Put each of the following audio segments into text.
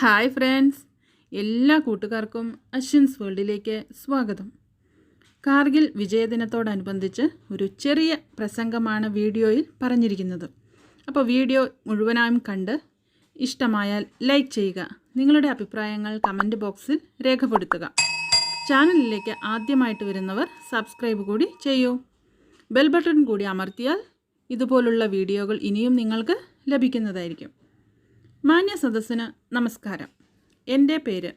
Hi friends. എല്ലാ കൂട്ടുകാർക്കും അശ്വിൻസ് വേൾഡിലേക്ക് സ്വാഗതം. കാർഗിൽ വിജയദിനത്തോടനുബന്ധിച്ച് ഒരു ചെറിയ പ്രസംഗമാണ് വീഡിയോയിൽ പറഞ്ഞിരിക്കുന്നത്. അപ്പോൾ വീഡിയോ മുഴുവനായും കണ്ട് ഇഷ്ടമായാൽ ലൈക്ക് ചെയ്യുക നിങ്ങളുടെ അഭിപ്രായങ്ങൾ കമന്റ് ബോക്സിൽ രേഖപ്പെടുത്തുക. ചാനലിലേക്ക് ആദ്യമായിട്ട് വരുന്നവർ സബ്സ്ക്രൈബ് കൂടി ചെയ്യൂ. ബെൽ ബട്ടൺ കൂടി അമർത്തിയാൽ ഇതുപോലുള്ള വീഡിയോകൾ ഇനിയും നിങ്ങൾക്ക് ലഭിക്കുന്നതായിരിക്കും. മാന്യ സദസ്സിന് നമസ്കാരം. എന്റെ പേര്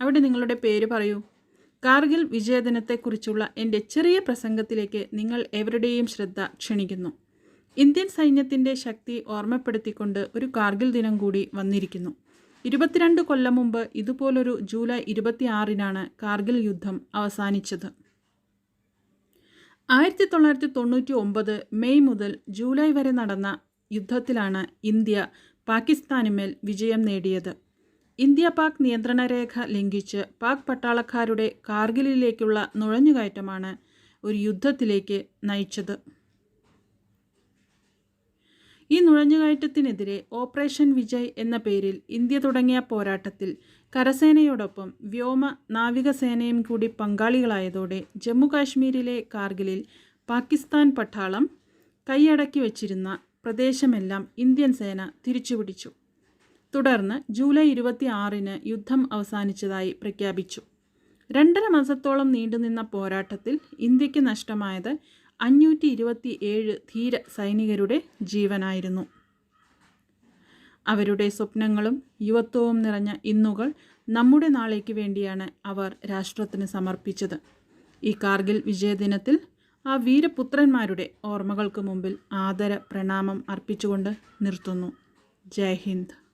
അവിടെ നിങ്ങളുടെ പേര് പറയൂ. കാർഗിൽ വിജയദിനത്തെക്കുറിച്ചുള്ള എന്റെ ചെറിയ പ്രസംഗത്തിലേക്ക് നിങ്ങൾ എവരുടെയും ശ്രദ്ധ ക്ഷണിക്കുന്നു. ഇന്ത്യൻ സൈന്യത്തിന്റെ ശക്തി ഓർമ്മപ്പെടുത്തിക്കൊണ്ട് ഒരു കാർഗിൽ ദിനം കൂടി വന്നിരിക്കുന്നു. ഇരുപത്തിരണ്ട് കൊല്ലം മുമ്പ് ഇതുപോലൊരു ജൂലൈ ഇരുപത്തിയാറിനാണ് കാർഗിൽ യുദ്ധം അവസാനിച്ചത്. ആയിരത്തി തൊള്ളായിരത്തി തൊണ്ണൂറ്റി ഒമ്പത് മെയ് മുതൽ ജൂലൈ വരെ നടന്ന യുദ്ധത്തിലാണ് ഇന്ത്യ പാകിസ്ഥാനുമേൽ വിജയം നേടിയത്. ഇന്ത്യ പാക് നിയന്ത്രണ രേഖ ലംഘിച്ച് പാക് പട്ടാളക്കാരുടെ കാർഗിലിലേക്കുള്ള നുഴഞ്ഞുകയറ്റമാണ് ഒരു യുദ്ധത്തിലേക്ക് നയിച്ചത്. ഈ നുഴഞ്ഞുകയറ്റത്തിനെതിരെ ഓപ്പറേഷൻ വിജയ് എന്ന പേരിൽ ഇന്ത്യ തുടങ്ങിയ പോരാട്ടത്തിൽ കരസേനയോടൊപ്പം വ്യോമ നാവികസേനയും കൂടി പങ്കാളികളായതോടെ ജമ്മു കാശ്മീരിലെ കാർഗിലിൽ പാകിസ്ഥാൻ പട്ടാളം കൈയടക്കി വച്ചിരുന്ന പ്രദേശമെല്ലാം ഇന്ത്യൻ സേന തിരിച്ചുപിടിച്ചു. തുടർന്ന് ജൂലൈ ഇരുപത്തി ആറിന് യുദ്ധം അവസാനിച്ചതായി പ്രഖ്യാപിച്ചു. രണ്ടര മാസത്തോളം നീണ്ടുനിന്ന പോരാട്ടത്തിൽ ഇന്ത്യയ്ക്ക് നഷ്ടമായത് അഞ്ഞൂറ്റി ഇരുപത്തി ഏഴ് ധീര സൈനികരുടെ ജീവനായിരുന്നു. അവരുടെ സ്വപ്നങ്ങളും യുവത്വവും നിറഞ്ഞ ഇന്നുകൾ നമ്മുടെ നാളേക്ക് വേണ്ടിയാണ് അവർ രാഷ്ട്രത്തിന് സമർപ്പിച്ചത്. ഈ കാർഗിൽ വിജയദിനത്തിൽ ആ വീരപുത്രന്മാരുടെ ഓർമ്മകൾക്ക് മുമ്പിൽ ആദര പ്രണാമം അർപ്പിച്ചുകൊണ്ട് നിർത്തുന്നു. ജയ് ഹിന്ദ്.